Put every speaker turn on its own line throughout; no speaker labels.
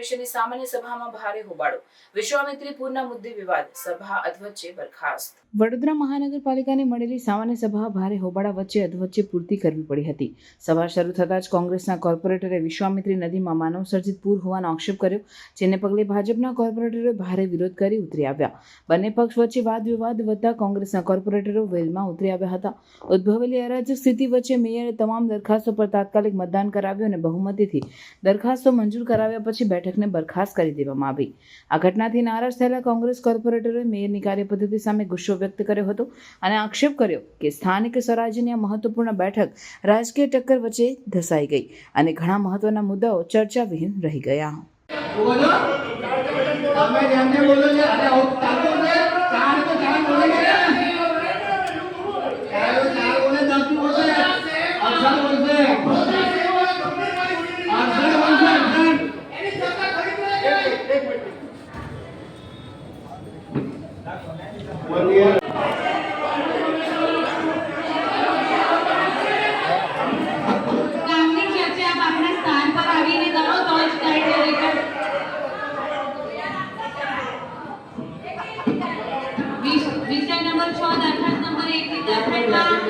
કોર્પોરેશનની સામાન્ય સભામાં ભારે હોબાળો. વિશ્વામિત્રીપુરના મુદ્દે વિવાદ. સભા અધવચ્ચે બરખાસ્ત. વડોદરા મહાનગરપાલિકાને મળેલી સામાન્ય સભા ભારે હોબાળા વચ્ચે અધવચ્ચે પૂર્તિ કરવી પડી હતી. સભા શરૂ થતાં જ કોંગ્રેસના કોર્પોરેટરે વિશ્વામિત્રી નદીમાં માનવ સર્જિત પૂર હોવાનો આક્ષેપ કર્યો, જેને પગલે ભાજપના કોર્પોરેટરોએ ભારે વિરોધ કરી ઉતરી આવ્યા. બંને પક્ષ વચ્ચે વાદ વિવાદ વધતા કોંગ્રેસના કોર્પોરેટરો વેલમાં ઉતરી આવ્યા હતા. ઉદ્ભવેલી અરાજક સ્થિતિ વચ્ચે મેયરે તમામ દરખાસ્તો પર તાત્કાલિક મતદાન કરાવ્યું અને બહુમતીથી દરખાસ્તો મંજૂર કરાવ્યા પછી બેઠકને બરખાસ્ત કરી દેવામાં આવી. આ ઘટનાથી નારાજ થયેલા કોંગ્રેસ કોર્પોરેટરોએ મેયરની કાર્યપદ્ધતિ સામે ગુસ્સો વ્યક્ત કર્યો હતો અને આક્ષેપ કર્યો કે સ્થાનિક સ્વરાજ્યની આ મહત્વપૂર્ણ બેઠક રાજકીય ટક્કર વચ્ચે ધસાઈ ગઈ અને ઘણા મહત્વના મુદ્દાઓ ચર્ચાવિહીન રહી ગયા
બોલો તમે જેમને બોલો છો અરે આવું ચાલતું છે ચાર તો ચાર બોલે છે ચાર ચાર બોલે દસનું બોલશે અક્ષર બોલશે અક્ષર બોલશે અક્ષર બોલીએ
કામની ચર્ચા આપ આપણા સ્થાન પર આવીને કરો તો જ થાય છે રેકોર્ડ. વિષ- વિષય નંબર છ દરખાસ્ત નંબર એક ની તરફેણમાં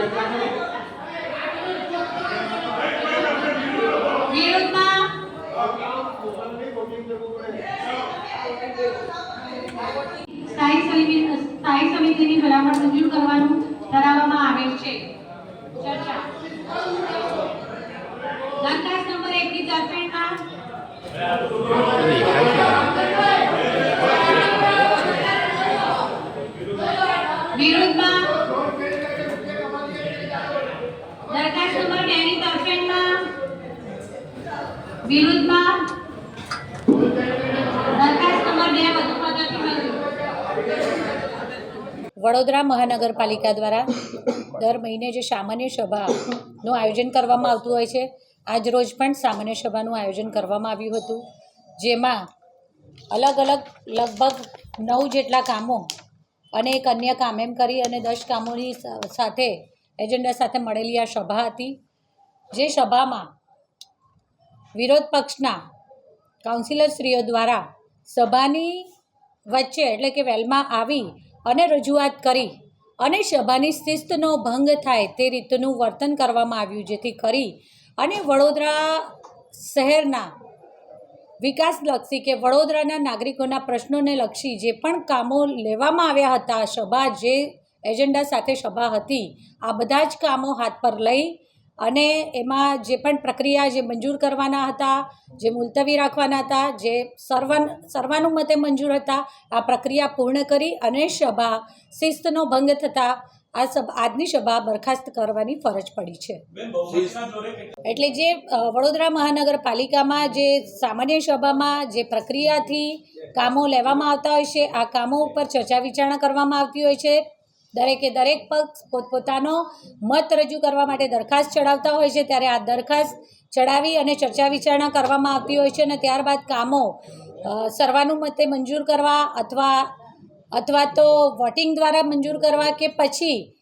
સ્થાયી સમિતિ સ્થાયી સમિતિની ભલામણ મંજૂર કરવાનું ઠરાવવામાં આવેલ છે ચર્ચા નંબર એક ની તરફેણમાં.
વડોદરા મહાનગરપાલિકા દ્વારા દર મહિને જે સામાન્ય સભાનું આયોજન કરવામાં આવતું હોય છે, આજ રોજ પણ સામાન્ય સભાનું આયોજન કરવામાં આવ્યું હતું, જેમાં અલગ અલગ લગભગ નવ જેટલા કામો અને એક અન્ય કામ એમ કરી અને દસ કામોની સાથે, એજન્ડા સાથે મળેલી આ સભા હતી, જે સભામાં વિરોધ પક્ષના કાઉન્સિલરશ્રીઓ દ્વારા સભાની વચ્ચે એટલે કે વેલમાં આવી અને રજૂઆત કરી અને સભાની શિસ્તનો ભંગ થાય તે રીતનું વર્તન કરવામાં આવ્યું, જેથી કરી અને વડોદરા શહેરના વિકાસલક્ષી કે વડોદરાના નાગરિકોના પ્રશ્નોને લક્ષી જે પણ કામો લેવામાં આવ્યા હતા, સભા જે એજન્ડા સાથે સભા હતી, આ બધા જ કામો હાથ પર લઈ અને એમાં જે પણ પ્રક્રિયા જે મંજૂર કરવાના હતા, જે મુલતવી રાખવાના હતા, જે સર્વાન, સર્વાનુમતે મંજૂર હતા, આ પ્રક્રિયા પૂર્ણ કરી અને સભા શિસ્તનો ભંગ થતાં આ સભા આજની સભા બરખાસ્ત કરવાની ફરજ પડી છે. એટલે જે વડોદરા મહાનગરપાલિકામાં જે સામાન્ય સભામાં જે પ્રક્રિયાથી કામો લેવામાં આવતા હોય છે આ કામો ઉપર ચર્ચા વિચારણા કરવામાં આવતી હોય છે. દરેકે દરેક પક્ષ પોતપોતાનો મત રજૂ કરવા માટે દરખાસ્ત ચડાવતા હોય છે. ત્યારે આ દરખાસ્ત ચડાવી અને ચર્ચા વિચારણા કરવામાં આવતી હોય છે અને ત્યારબાદ કામો સર્વાનુમતે મંજૂર કરવા અથવા અથવા તો વોટિંગ દ્વારા મંજૂર કરવા કે પછી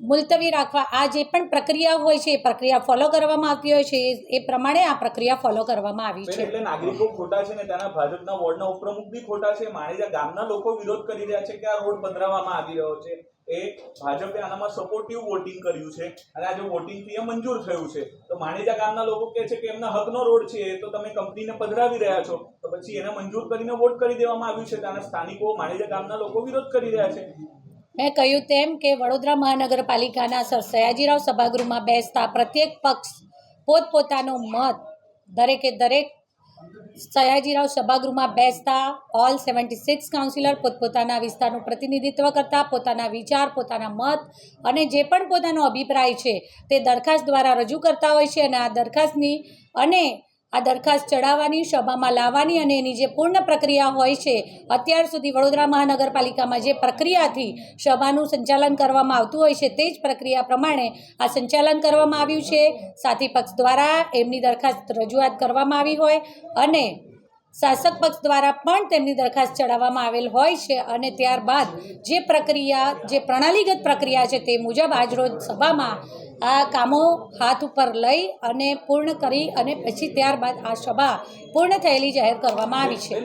મુલતવી રાખવા, આ જે પણ પ્રક્રિયા હોય છે, એ પ્રક્રિયા ફોલો કરવામાં આવતી હોય છે, એ- પ્રમાણે આ પ્રક્રિયા ફોલો કરવામાં આવી છે.
એટલે નાગરિકો ખોટા છે ને તેના ભાજપના વોર્ડના ઉપપ્રમુખ બી ખોટા છે. માણેજા ગામના લોકો વિરોધ કરી રહ્યા છે કે આ રોડ પધરાવવામાં આવી રહ્યો છે. એ ભાજપે આનામાં સપોર્ટિવ વોટિંગ કર્યું છે. અને આજે વોટિંગ ફી મંજૂર થયું છે. તો માણેજા ગામના લોકો કહે છે કે એમના હકનો રોડ છે એ તો તમે કંપનીને પધરાવી રહ્યા છો. તો પછી એને મંજૂર કરીને વોટ કરી દેવામાં આવ્યું છે. ત્યાંના સ્થાનિકો માણેજા ગામના લોકો વિરોધ કરી રહ્યા છે.
મેં કહ્યું તેમ કે વડોદરા મહાનગરપાલિકાના સર સયાજીરાવ સભાગૃહમાં બેસતા પ્રત્યેક પક્ષ પોતપોતાનો મત દરેકે દરેક સયાજીરાવ સભાગૃહમાં બેસતા ઓલ સેવન્ટી સિક્સ કાઉન્સિલર પોતપોતાના વિસ્તારનું પ્રતિનિધિત્વ કરતા, પોતાના વિચાર, પોતાના મત અને જે પણ પોતાનો અભિપ્રાય છે તે દરખાસ્ત દ્વારા રજૂ કરતા હોય છે અને આ દરખાસ્તની અને આ દરખાસ્ત ચડાવવાની સભામાં લાવવાની અને એની જે પૂર્ણ પ્રક્રિયા હોય છે, અત્યાર સુધી વડોદરા મહાનગરપાલિકામાં જે પ્રક્રિયાથી સભાનું સંચાલન કરવામાં આવતું હોય છે, તે જ પ્રક્રિયા પ્રમાણે આ સંચાલન કરવામાં આવ્યું છે. સાથી પક્ષ દ્વારા એમની દરખાસ્ત રજૂઆત કરવામાં આવી હોય અને શાસક પક્ષ દ્વારા પણ તેમની દરખાસ્ત ચડાવવામાં આવેલ હોય છે અને ત્યારબાદ જે પ્રક્રિયા, જે પ્રણાલીગત પ્રક્રિયા છે તે મુજબ આજરોજ સભામાં આ કામો હાથ ઉપર લઈ અને પૂર્ણ કરી અને પછી ત્યારબાદ આ સભા પૂર્ણ થયેલી જાહેર કરવામાં આવી છે.